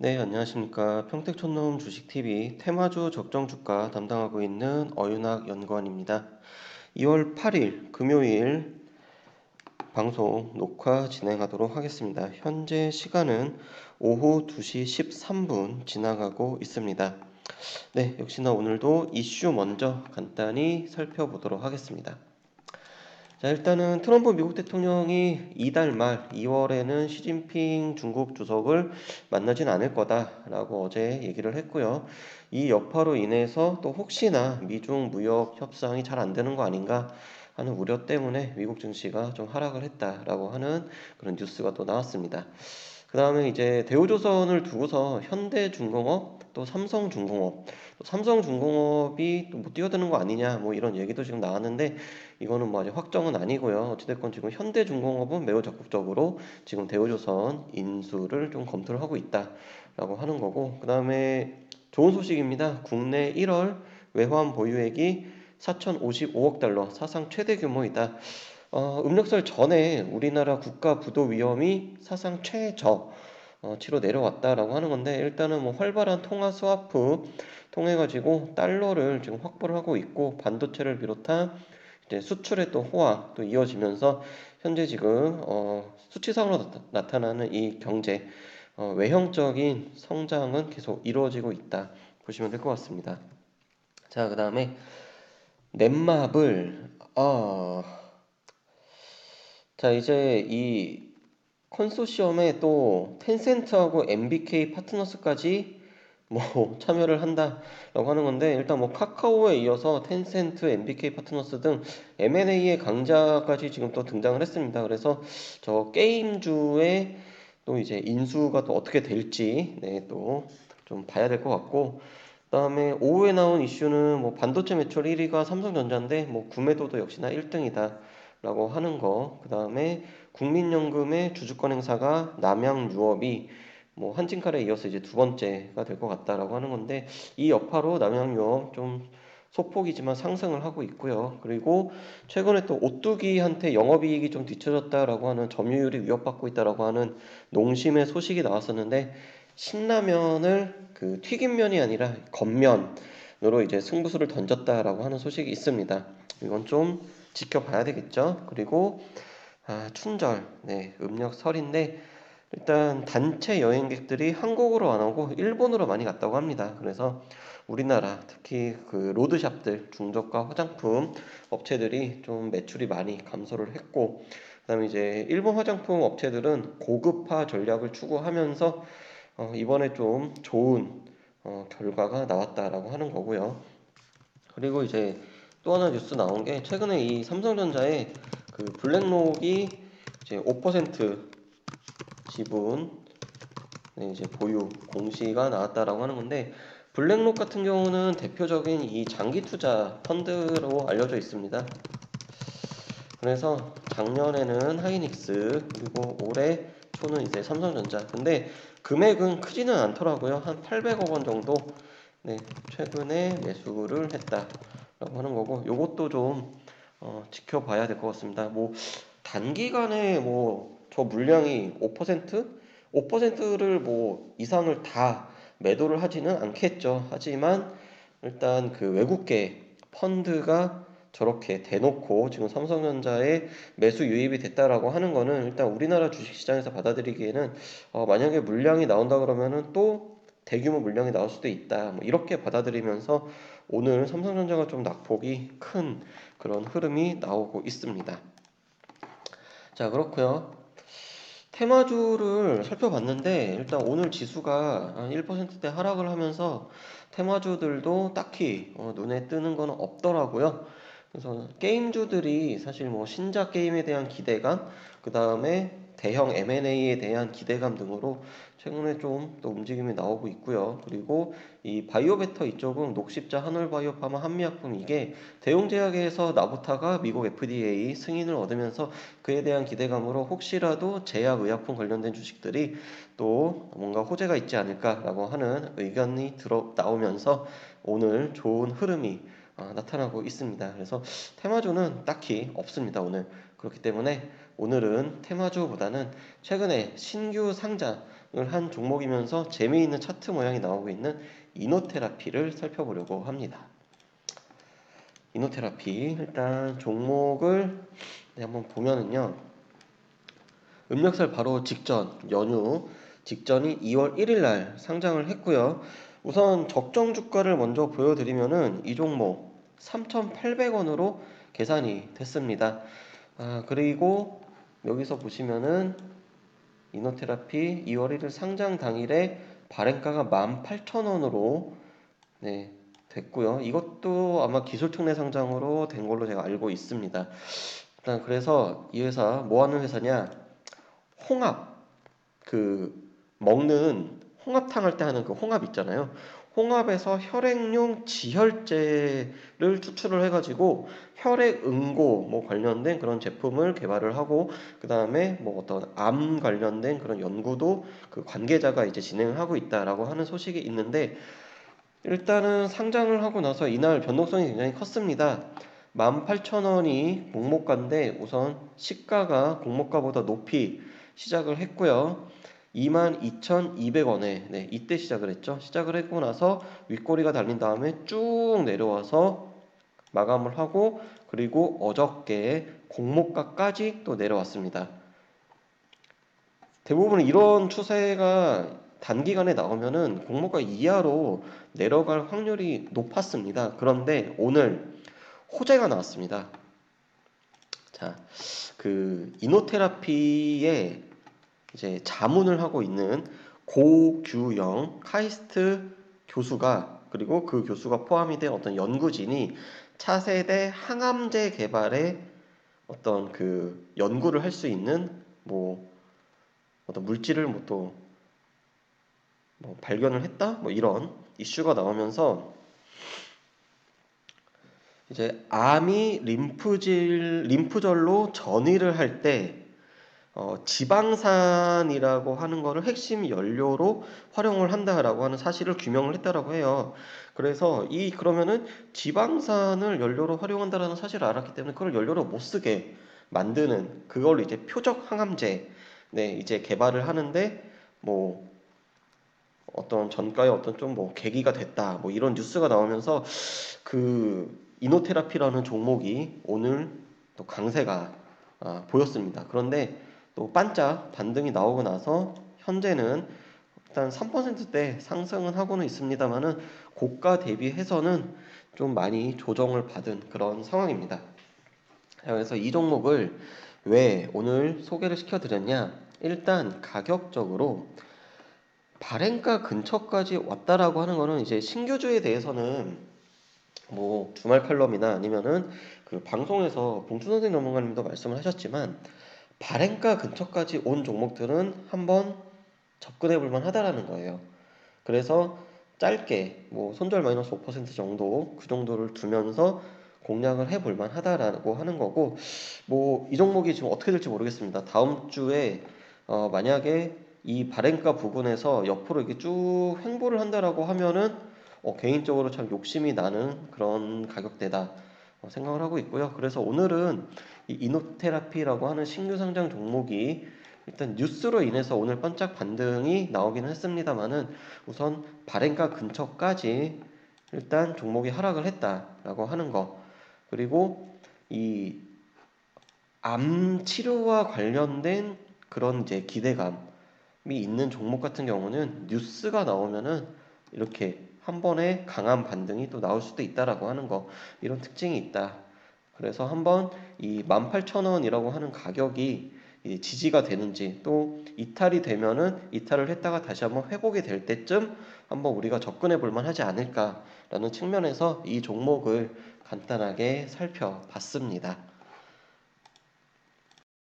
네, 안녕하십니까. 평택촌놈 주식TV 테마주 적정 주가 담당하고 있는 어윤학 연구원입니다. 2월 8일 금요일 방송 녹화 진행하도록 하겠습니다. 현재 시간은 오후 2시 13분 지나가고 있습니다. 네, 역시나 오늘도 이슈 먼저 간단히 살펴보도록 하겠습니다. 자, 일단은 트럼프 미국 대통령이 이달 말 2월에는 시진핑 중국 주석을 만나진 않을 거다라고 어제 얘기를 했고요. 이 여파로 인해서 또 혹시나 미중 무역 협상이 잘 안 되는 거 아닌가 하는 우려 때문에 미국 증시가 좀 하락을 했다라고 하는 그런 뉴스가 또 나왔습니다. 그 다음에 이제 대우조선을 두고서 현대중공업 또 삼성중공업 또 삼성중공업이 또못 뛰어드는 거 아니냐 뭐 이런 얘기도 지금 나왔는데 이거는 뭐 아직 확정은 아니고요. 어찌됐건 지금 현대중공업은 매우 적극적으로 지금 대우조선 인수를 좀 검토를 하고 있다라고 하는 거고 그 다음에 좋은 소식입니다. 국내 1월 외환 보유액이 4,055억 달러 사상 최대 규모이다. 어, 음력설 전에 우리나라 국가 부도 위험이 사상 최저 어, 치로 내려왔다라고 하는 건데 일단은 뭐 활발한 통화 스와프 통해 가지고 달러를 지금 확보를 하고 있고 반도체를 비롯한 이제 수출의 또 호황 또 이어지면서 현재 지금 어, 수치상으로 나타, 나는이 경제 어, 외형적인 성장은 계속 이루어지고 있다 보시면 될 것 같습니다. 자, 그 다음에 넷마블 어, 자 이제 이 컨소시엄에 또 텐센트하고 MBK 파트너스까지 뭐 참여를 한다라고 하는 건데 일단 뭐 카카오에 이어서 텐센트, MBK 파트너스 등 M&A의 강자까지 지금 또 등장을 했습니다. 그래서 저 게임주의 또 이제 인수가 또 어떻게 될지 네, 또 좀 봐야 될 것 같고 그다음에 오후에 나온 이슈는 뭐 반도체 매출 1위가 삼성전자인데 뭐 구매도도 역시나 1등이다 라고 하는 거. 그 다음에 국민연금의 주주권 행사가 남양 유업이 뭐 한진칼에 이어서 이제 두 번째가 될 것 같다라고 하는 건데 이 여파로 남양 유업 좀 소폭이지만 상승을 하고 있고요. 그리고 최근에 또 오뚜기한테 영업이익이 좀 뒤처졌다라고 하는 점유율이 위협받고 있다라고 하는 농심의 소식이 나왔었는데 신라면을 그 튀김면이 아니라 겉면으로 이제 승부수를 던졌다라고 하는 소식이 있습니다. 이건 좀 지켜봐야 되겠죠. 그리고 아, 춘절, 네, 음력 설인데 일단 단체 여행객들이 한국으로 안 오고 일본으로 많이 갔다고 합니다. 그래서 우리나라 특히 그 로드샵들 중저가 화장품 업체들이 좀 매출이 많이 감소를 했고 그다음에 이제 일본 화장품 업체들은 고급화 전략을 추구하면서 어, 이번에 좀 좋은 어, 결과가 나왔다라고 하는 거고요. 그리고 이제 또 하나 뉴스 나온 게 최근에 이 삼성전자의 그 블랙록이 이제 5% 지분 네, 이제 보유 공시가 나왔다라고 하는 건데 블랙록 같은 경우는 대표적인 이 장기 투자 펀드로 알려져 있습니다. 그래서 작년에는 하이닉스 그리고 올해 초는 이제 삼성전자. 근데 금액은 크지는 않더라고요. 한 800억 원 정도 네, 최근에 매수를 했다라고 하는 거고 요것도 좀 어, 지켜봐야 될 것 같습니다. 뭐 단기간에 뭐 저 물량이 5% 5%를 뭐 이상을 다 매도를 하지는 않겠죠. 하지만 일단 그 외국계 펀드가 저렇게 대놓고 지금 삼성전자에 매수 유입이 됐다라고 하는 거는 일단 우리나라 주식시장에서 받아들이기에는 어 만약에 물량이 나온다 그러면은 또 대규모 물량이 나올 수도 있다. 뭐 이렇게 받아들이면서 오늘 삼성전자가 좀 낙폭이 큰 그런 흐름이 나오고 있습니다. 자 그렇고요. 테마주를 살펴봤는데 일단 오늘 지수가 한 1%대 하락을 하면서 테마주들도 딱히 어, 눈에 뜨는 건 없더라고요. 그래서 게임주들이 사실 뭐 신작 게임에 대한 기대감, 그 다음에 대형 M&A에 대한 기대감 등으로 최근에 좀 또 움직임이 나오고 있고요. 그리고 이 바이오베터 이쪽은 녹십자, 한올바이오파마, 한미약품 이게 대용제약에서 나부타가 미국 FDA 승인을 얻으면서 그에 대한 기대감으로 혹시라도 제약 의약품 관련된 주식들이 또 뭔가 호재가 있지 않을까라고 하는 의견이 들어 나오면서 오늘 좋은 흐름이 어, 나타나고 있습니다. 그래서 테마주는 딱히 없습니다. 오늘 그렇기 때문에 오늘은 테마주보다는 최근에 신규 상장 한 종목이면서 재미있는 차트 모양이 나오고 있는 이노테라피를 살펴보려고 합니다. 이노테라피 일단 종목을 네, 한번 보면은요. 음력살 바로 직전 연휴 직전이 2월 1일 날 상장을 했고요. 우선 적정 주가를 먼저 보여드리면은 이 종목 3,800원으로 계산이 됐습니다. 아, 그리고 여기서 보시면은 이노테라피 2월 1일 상장 당일에 발행가가 18,000원으로 네, 됐고요. 이것도 아마 기술특례 상장으로 된 걸로 제가 알고 있습니다. 일단 그래서 이 회사 뭐 하는 회사냐? 홍합 그 먹는 홍합탕 할 때 하는 그 홍합 있잖아요. 홍합에서 혈액용 지혈제를 추출을 해가지고 혈액 응고 뭐 관련된 그런 제품을 개발을 하고 그 다음에 뭐 어떤 암 관련된 그런 연구도 그 관계자가 이제 진행을 하고 있다라고 하는 소식이 있는데 일단은 상장을 하고 나서 이날 변동성이 굉장히 컸습니다. 18,000원이 공모가인데 우선 시가가 공모가보다 높이 시작을 했고요. 22,200원에 네, 이때 시작을 했죠. 시작을 했고 나서 윗꼬리가 달린 다음에 쭉 내려와서 마감을 하고 그리고 어저께 공모가까지 또 내려왔습니다. 대부분 이런 추세가 단기간에 나오면은 공모가 이하로 내려갈 확률이 높았습니다. 그런데 오늘 호재가 나왔습니다. 자, 그 이노테라피의 이제 자문을 하고 있는 고규영 카이스트 교수가 그리고 그 교수가 포함이 된 어떤 연구진이 차세대 항암제 개발에 어떤 그 연구를 할 수 있는 뭐 어떤 물질을 뭐또 뭐 발견을 했다? 뭐 이런 이슈가 나오면서 이제 암이 림프질 림프절로 전이를 할 때 어, 지방산이라고 하는 거를 핵심 연료로 활용을 한다라고 하는 사실을 규명을 했다라고 해요. 그래서 이 그러면은 지방산을 연료로 활용한다라는 사실을 알았기 때문에 그걸 연료로 못 쓰게 만드는 그걸 이제 표적 항암제 네 이제 개발을 하는데 뭐 어떤 전가의 어떤 좀 뭐 계기가 됐다 뭐 이런 뉴스가 나오면서 그 이노테라피라는 종목이 오늘 또 강세가 아, 보였습니다. 그런데 또 반짝 반등이 나오고 나서 현재는 일단 3%대 상승은 하고는 있습니다만은 고가 대비해서는 좀 많이 조정을 받은 그런 상황입니다. 그래서 이 종목을 왜 오늘 소개를 시켜드렸냐? 일단 가격적으로 발행가 근처까지 왔다라고 하는 거는 이제 신규주에 대해서는 뭐 주말 칼럼이나 아니면은 그 방송에서 봉춘 선생 전문가님도 말씀을 하셨지만 발행가 근처까지 온 종목들은 한번 접근해 볼 만하다라는 거예요. 그래서 짧게 뭐 손절 마이너스 5% 정도 그 정도를 두면서 공략을 해볼 만하다라고 하는 거고 뭐 이 종목이 지금 어떻게 될지 모르겠습니다. 다음 주에 어 만약에 이 발행가 부분에서 옆으로 이렇게 쭉 횡보를 한다라고 하면은 어 개인적으로 참 욕심이 나는 그런 가격대다 어 생각을 하고 있고요. 그래서 오늘은 이 이노테라피라고 하는 신규 상장 종목이 일단 뉴스로 인해서 오늘 반짝 반등이 나오기는 했습니다만은 우선 발행가 근처까지 일단 종목이 하락을 했다라고 하는 거 그리고 이 암 치료와 관련된 그런 이제 기대감이 있는 종목 같은 경우는 뉴스가 나오면은 이렇게 한 번에 강한 반등이 또 나올 수도 있다라고 하는 거 이런 특징이 있다. 그래서 한번 이 18,000원이라고 하는 가격이 지지가 되는지 또 이탈이 되면은 이탈을 했다가 다시 한번 회복이 될 때쯤 한번 우리가 접근해 볼 만하지 않을까라는 측면에서 이 종목을 간단하게 살펴봤습니다.